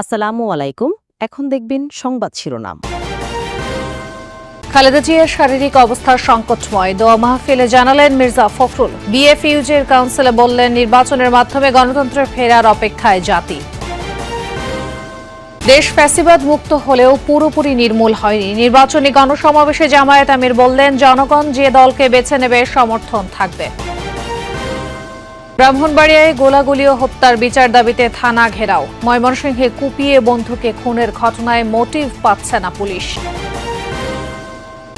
আসসালামু আলাইকুম। এখন দেখবেন সংবাদ শিরোনাম। খালেদা জিয়ার শারীরিক অবস্থার সংকটময়। দোয়া মাহফিলে জানালেন মির্জা ফখরুল। বিএফইউজের কাউন্সিলে বললেন, নির্বাচনের মাধ্যমে গণতন্ত্রের ফেরার অপেক্ষায় জাতি। দেশ ফ্যাসিবাদ মুক্ত হলেও পুরোপুরি নির্মূল হয়নি। নির্বাচনী গণসমাবেশে জামায়াত আমির বললেন, জনগণ যে দলকে বেছে নেবে, সমর্থন থাকবে। ব্রাহ্মণবাড়িয়ায় গোলাগুলি ও হত্যার বিচার দাবিতে থানা ঘেরাও। ময়মনসিংহে কুপিয়ে বন্ধুকে খুনের ঘটনায় মোটিভ পাচ্ছে না পুলিশ।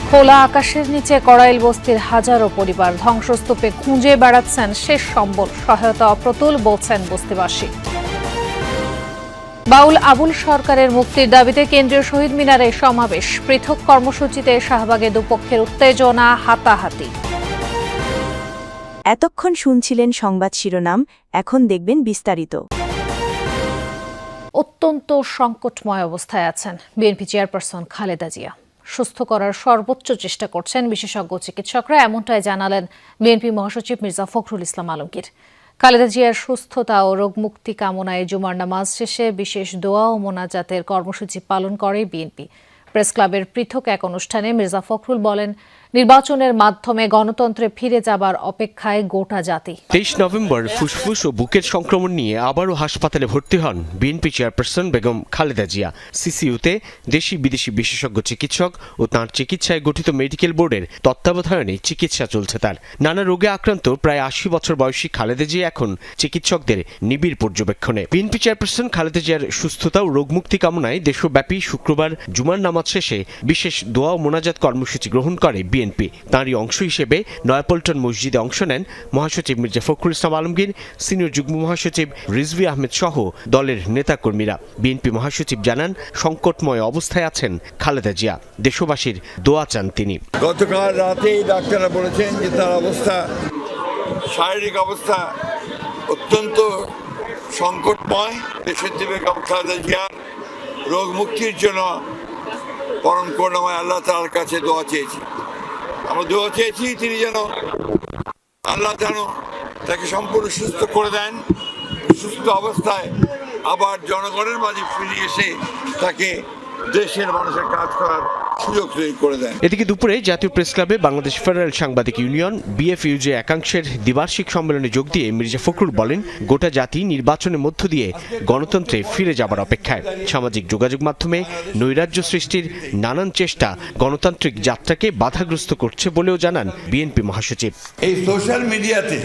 খোলা আকাশের নিচে কড়াইল বস্তির হাজারো পরিবার ধ্বংসস্তূপে খুঁজে বেড়াচ্ছেন শেষ সম্বল। সহায়তা অপ্রতুল বলছেন বস্তিবাসী। বাউল আবুল সরকারের মুক্তির দাবিতে কেন্দ্রীয় শহীদ মিনারে সমাবেশ। পৃথক কর্মসূচিতে শাহবাগে দুপক্ষের উত্তেজনা হাতাহাতি। এতক্ষণ শুনছিলেন সংবাদ শিরোনাম, এখন দেখবেন বিস্তারিত। অত্যন্ত সংকটময় অবস্থায় আছেন বিএনপি চেয়ারপারসন খালেদা জিয়া। সুস্থ করার সর্বোচ্চ চেষ্টা করছেন বিশেষজ্ঞ চিকিৎসকরা, এমনটাই জানালেন বিএনপি মহাসচিব মির্জা ফখরুল ইসলাম আলমগীর। খালেদা জিয়ার সুস্থতা ও রোগমুক্তি কামনায় জুমার নামাজ শেষে বিশেষ দোয়া ও মোনাজাতের কর্মসূচি পালন করে বিএনপি প্রেস ক্লাবের পৃথক এক অনুষ্ঠানে মির্জা ফখরুল বলেন, নির্বাচনের মাধ্যমে গণতন্ত্রে ফিরে যাবার অপেক্ষায় গোটা জাতি। তেইশ নভেম্বর ফুসফুস ও বুকের সংক্রমণ নিয়ে আবারও হাসপাতালে ভর্তি হন বিএনপি চেয়ারপারসন বেগম খালেদা জিয়া। সিসিইউতে দেশি বিদেশি বিশেষজ্ঞ চিকিৎসক ও তাঁর চিকিৎসায় গঠিত মেডিকেল বোর্ডের তত্ত্বাবধানে চিকিৎসা চলছে তার। নানা রোগে আক্রান্ত প্রায় আশি বছর বয়সী খালেদা জিয়া এখন চিকিৎসকদের নিবিড় পর্যবেক্ষণে। বিএনপি চেয়ারপারসন খালেদা জিয়ার সুস্থতা ও রোগমুক্তি কামনায় দেশব্যাপী শুক্রবার জুমার নামাজ শেষে বিশেষ দোয়া ও মোনাজাত কর্মসূচি গ্রহণ করে বিএনপি। তাঁরই অংশ হিসেবে নয়াপল্টন মসজিদে অংশ নেন মহাসচিব মির্জা ফখরুল ইসলাম আলমগীর, সিনিয়র যুগ্ম মহাসচিব রিজভি আহমেদ সহ দলের নেতাকর্মীরা। বিএনপি মহাসচিব জানান, সংকটময় অবস্থায় আছেন খালেদা জিয়া। দেশবাসীর দোয়া চান তিনি। গতকাল রাতেই ডাক্তাররা বলেছেন যে তার অবস্থা, শারীরিক অবস্থা অত্যন্ত সংকটময়। খালেদা জিয়ার রোগ মুক্তির জন্য পরম করুণাময় আল্লাহ তার কাছে দোয়া চেয়েছি। আমরা দোয়া চেয়েছি তিনি যেন আল্লাহ যেন তাকে সম্পূর্ণ সুস্থ করে দেন, সুস্থ অবস্থায় আবার জনগণের মাঝে ফিরে এসে তাকে দেশের মানুষের কাজ করার সুযোগ তৈরি করে দেন। এদিকে দুপুরে জাতীয় প্রেস ক্লাবে বাংলাদেশ ফেডারেল সাংবাদিক ইউনিয়ন বিএফইউজে একাংশের দ্বিবার্ষিক সম্মেলনে যোগ দিয়ে মির্জা ফখরুল বলেন গোটা জাতি নির্বাচনের মধ্য দিয়ে গণতন্ত্রে ফিরে যাবার অপেক্ষায়। সামাজিক যোগাযোগ মাধ্যমে নৈরাজ্য সৃষ্টির নানান চেষ্টা গণতান্ত্রিক যাত্রাকে বাধাগ্রস্ত করছে বলেও জানান বিএনপি মহাসচিব। এই সোশ্যাল মিডিয়াতে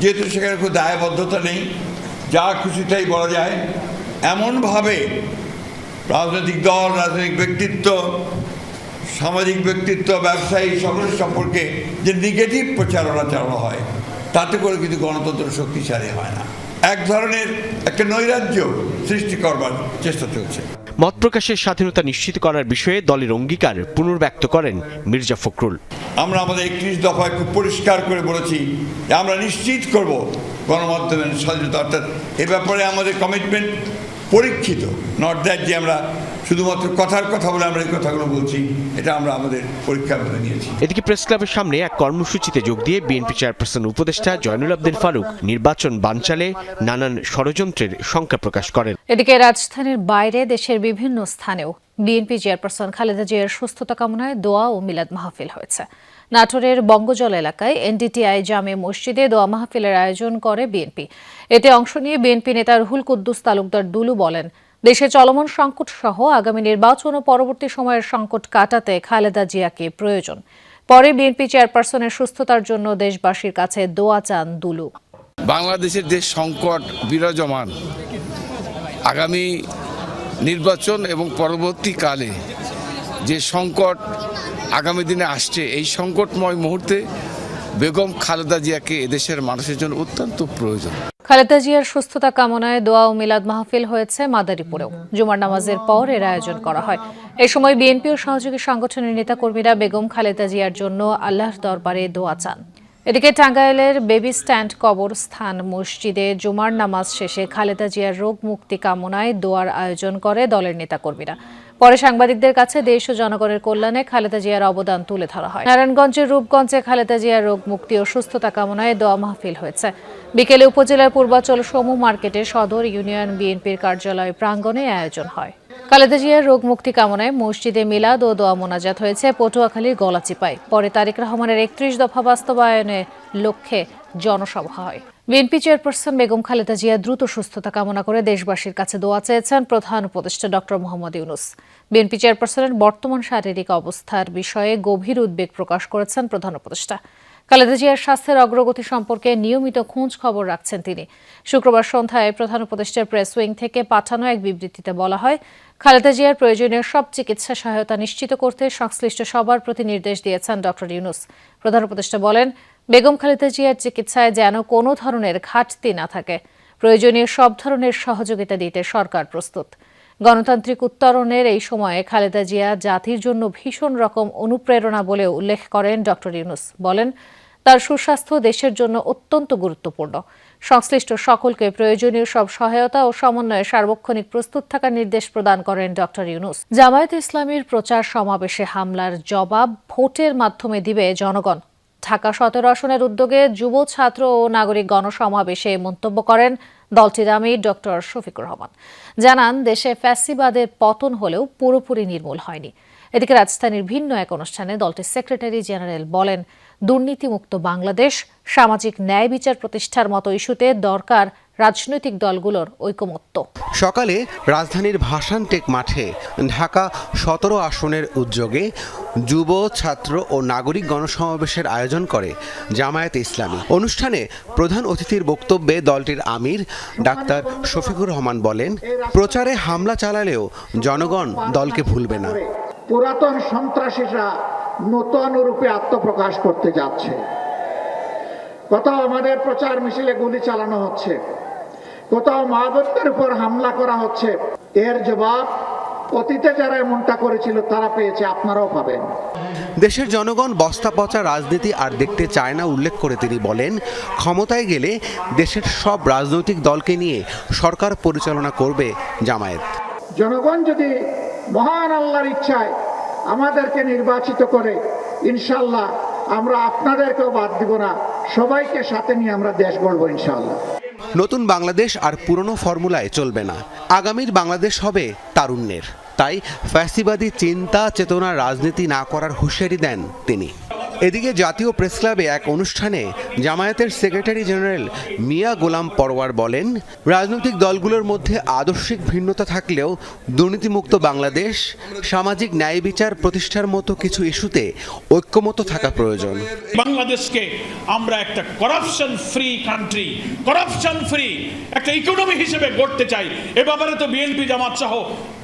যেহেতু সেখানে কোনো দায়বদ্ধতা নেই যা খুশি তাই বলা যায় এমনভাবে রাজনৈতিক দল রাজনৈতিক ব্যক্তিত্ব সামাজিক ব্যক্তিত্ব ব্যবসায়ী সকলের সম্পর্কে যে নেগেটিভ প্রচারণা চালানো হয় তাতে করে কিন্তু গণতন্ত্র শক্তিশালী হয় না। এক ধরনের একটা নৈরাজ্য সৃষ্টি করবার চেষ্টা চলছে। মত প্রকাশের স্বাধীনতা নিশ্চিত করার বিষয়ে দলের অঙ্গীকার পুনর্ব্যক্ত করেন মির্জা ফখরুল। আমরা আমাদের একত্রিশ দফায় খুব পরিষ্কার করে বলেছি যে আমরা নিশ্চিত করব গণমাধ্যমের স্বাধীনতা অর্থাৎ এ ব্যাপারে আমাদের কমিটমেন্ট পরীক্ষিত নট দ্যাট যে আমরা শুধুমাত্র কথার কথা বলে আমরা এই কথাগুলো বলছি এটা আমরা আমাদের পরীক্ষা করে নিয়েছি। এদিকে প্রেস ক্লাবের সামনে এক কর্মসূচিতে যোগ দিয়ে বিএনপি চেয়ারপারসন উপদেষ্টা জয়নুল আবদিন ফারুক নির্বাচন বানচালে নানান ষড়যন্ত্রের শঙ্কা প্রকাশ করেন। এদিকে রাজধানীর বাইরে দেশের বিভিন্ন স্থানেও বিএনপি চেয়ারপারসন খালেদা জিয়ার সুস্থতা কামনায় দোয়া ও মিলাদ মাহফিল হয়েছে। নাটোরের বঙ্গজল এলাকায় এনডিটিআই জামে মসজিদে দোয়া মাহফিলের আয়োজন করে বিএনপি। এতে অংশ নিয়ে বিএনপি নেতা রুহুল কুদ্দুস তালুকদার দুলু বলেন দেশে চলমান সংকট সহ আগামী নির্বাচন ও পরবর্তী সময়ের সংকট কাটাতে খালেদা জিয়াকে প্রয়োজন। পরে বিএনপি চেয়ারপারসনের সুস্থতার জন্য দেশবাসীর কাছে দোয়া চান দুলু। বাংলাদেশের যে সংকট বিরাজমান, আগামী নির্বাচন এবং পরবর্তীকালে যে সংকট আগামী দিনে আসছে, এই সংকটময় মুহূর্তে বেগম খালেদা জিয়াকে এদেশের মানুষের জন্য অত্যন্ত প্রয়োজন। খালেদা জিয়ার সুস্থতা কামনায় দোয়া ও মিলাদ মাহফিল হয়েছে মাদারীপুরেও। জুমার নামাজের পর এর আয়োজন করা হয়। এ সময় বিএনপি ও সহযোগী সংগঠনের নেতাকর্মীরা বেগম খালেদা জিয়ার জন্য আল্লাহর দরবারে দোয়া চান। এদিকে টাঙ্গাইলের বেবি স্ট্যান্ড কবরস্থান মসজিদে জুমার নামাজ শেষে খালেদা জিয়ার রোগ মুক্তি কামনায় দোয়ার আয়োজন করে দলের নেতাকর্মীরা। পরে সাংবাদিকদের কাছে দেশ ও জনগণের কল্যাণে খালেদা জিয়ার অবদান তুলে ধরা হয়। নারায়ণগঞ্জের রূপগঞ্জে খালেদা জিয়ার রোগ মুক্তি ও সুস্থতা কামনায় দোয়া মাহফিল হয়েছে। বিকেলে উপজেলার পূর্বাচল সমু মার্কেটে সদর ইউনিয়ন বিএনপির কার্যালয় প্রাঙ্গণে আয়োজন হয়। খালেদা জিয়ার রোগ মুক্তি কামনায় মসজিদে মিলাদ ও দোয়া মোনাজাত হয়েছে পটুয়াখালীর গলাচিপায়। পরে তারেক রহমানের একত্রিশ দফা বাস্তবায়নের লক্ষ্যে জনসভা হয়। বিএনপি চেয়ারপারসন বেগম খালেদা জিয়া দ্রুত সুস্থতা কামনা করে দেশবাসীর কাছে দোয়া চেয়েছেন প্রধান উপদেষ্টা ডক্টর মোহাম্মদ ইউনুস। বিএনপি চেয়ারপারসনের বর্তমান শারীরিক অবস্থার বিষয়ে গভীর উদ্বেগ প্রকাশ করেছেন প্রধান উপদেষ্টা। খালেদা জিয়ার স্বাস্থ্যের অগ্রগতি সম্পর্কে নিয়মিত খোঁজ খবর রাখছেন তিনি। শুক্রবার সন্ধ্যায় প্রধান উপদেষ্টার প্রেস উইং থেকে পাঠানো এক বিবৃতিতে বলা হয়, খালেদা জিয়ার প্রয়োজনীয় সব চিকিৎসা সহায়তা নিশ্চিত করতে সংশ্লিষ্ট সবার প্রতি নির্দেশ দিয়েছেন ডক্টর ইউনুস। প্রধান উপদেষ্টা বলেন বেগম খালেদা জিয়ার চিকিৎসায় যেন কোনো ধরনের ঘাটতি না থাকে, প্রয়োজনীয় সব ধরনের সহযোগিতা দিতে সরকার প্রস্তুত। গণতান্ত্রিক উত্তরণের এই সময়ে খালেদা জিয়া জাতির জন্য ভীষণ রকম অনুপ্রেরণা বলে উল্লেখ করেন ডক্টর ইউনুস। বলেন, তার সুস্বাস্থ্য দেশের জন্য অত্যন্ত গুরুত্বপূর্ণ। সংশ্লিষ্ট সকলকে প্রয়োজনীয় সব সহায়তা ও সমন্বয়ে সার্বক্ষণিক প্রস্তুত থাকার নির্দেশ প্রদান করেন ডক্টর ইউনুস। জামায়াত ইসলামীর প্রচার সমাবেশে হামলার জবাব ভোটের মাধ্যমে দিবে জনগণ। ঢাকা সতেরো আসনের উদ্যোগে যুব ছাত্র ও নাগরিক গণসমাবেশে মন্তব্য করেন দলটির আমির ডক্টর শফিকুর রহমান। জানান, দেশে ফ্যাসিবাদের পতন হলেও পুরোপুরি নির্মূল হয়নি। এদিকে রাজধানীর ভিন্ন এক অনুষ্ঠানে দলটির সেক্রেটারি জেনারেল বলেন, দুর্নীতিমুক্ত বাংলাদেশ সামাজিক ন্যায় বিচার প্রতিষ্ঠার মতো ইস্যুতে দরকার রাজনৈতিক দলগুলোর ঐকমত্য। সকালে রাজধানীর ভাসানটেক মাঠে ঢাকা সতেরো আসনের উদ্যোগে যুব ছাত্র ও নাগরিক গণসমাবেশের আয়োজন করে জামায়াত ইসলামী। অনুষ্ঠানে প্রধান অতিথির বক্তব্যে দলটির আমির ডাক্তার শফিকুর রহমান বলেন প্রচারে হামলা চালালেও জনগণ দলকে ভুলবে না। পুরাতন সন্ত্রাসীরা নতুন রূপে আত্মপ্রকাশ করতে যাচ্ছে। কোথাও আমাদের প্রচার মিছিলে গুলি চালানো হচ্ছে। কোথাও মহাবতের উপর হামলা করা হচ্ছে এর জবাব অতীতে যারা এমনটা করেছিল তারা পেয়েছে আপনারাও পাবেন। দেশের জনগণ বস্তা পচা রাজনীতি আর দেখতে চায় না উল্লেখ করে তিনি বলেন ক্ষমতায় গেলে দেশের সব রাজনৈতিক দলকে নিয়ে সরকার পরিচালনা করবে জামায়াত। জনগণ যদি মহান আল্লাহর ইচ্ছায় আমাদেরকে নির্বাচিত করে ইনশাল্লাহ আমরা আপনাদেরকেও বাদ দিব না সবাইকে সাথে নিয়ে আমরা দেশ গড়বো ইনশাল্লাহ। নতুন বাংলাদেশ আর পুরনো ফর্মুলায় চলবে না। আগামীর বাংলাদেশ হবে তারুণ্যের। তাই ফ্যাসিবাদী চিন্তা চেতনা রাজনীতি না করার হুঁশিয়ারি দেন তিনি। এদিকে জাতীয় প্রেস ক্লাবে এক অনুষ্ঠানে জামায়াতের সেক্রেটারি জেনারেল মিয়া গোলাম পরওয়ার বলেন রাজনৈতিক দলগুলোর মধ্যে আদর্শিক ভিন্নতা থাকলেও দুর্নীতিমুক্ত বাংলাদেশ সামাজিক ন্যায় বিচার প্রতিষ্ঠার মতো কিছু ইস্যুতে ঐক্যমত থাকা প্রয়োজন। বাংলাদেশকে আমরা একটা corruption free country corruption free একটা ইকোনমি হিসেবে গড়তে চাই। এ ব্যাপারে তো বিএনপি জামাত সহ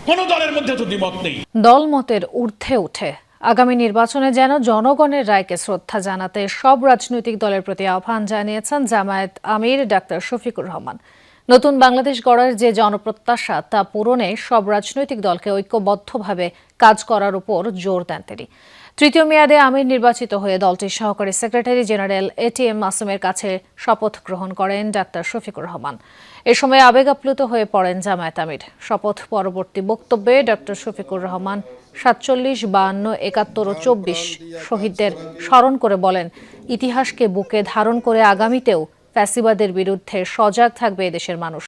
কোনো দলের মধ্যে তো দ্বিমত নেই। দলমতের ঊর্ধ্বে উঠে। আগামী নির্বাচনে যেন জনগণের রায়কে শ্রদ্ধা জানাতে সব রাজনৈতিক দলের প্রতি আহ্বান জানিয়েছেন জামায়াত আমির ডাক্তার শফিকুর রহমান। নতুন বাংলাদেশ গড়ার যে জনপ্রত্যাশা তা পূরণে সব রাজনৈতিক দলকে ঐক্যবদ্ধভাবে কাজ করার উপর জোর দেন তিনি। তৃতীয় মেয়াদে আমির নির্বাচিত হয়ে দলটির সহকারী সেক্রেটারি জেনারেল এটিএম মাসুমের কাছে শপথ গ্রহণ করেন ডাক্তার শফিকুর রহমান। এ সময় আবেগ আপ্লুত হয়ে পড়েন জামায়াত আমির। শপথ পরবর্তী বক্তব্যে ডক্টর শফিকুর রহমান সাতচল্লিশ বাহান্ন একাত্তর ও চব্বিশ শহীদদের স্মরণ করে বলেন, ইতিহাসকে বুকে ধারণ করে আগামীতেও ফ্যাসিবাদের বিরুদ্ধে সজাগ থাকবে এদেশের মানুষ।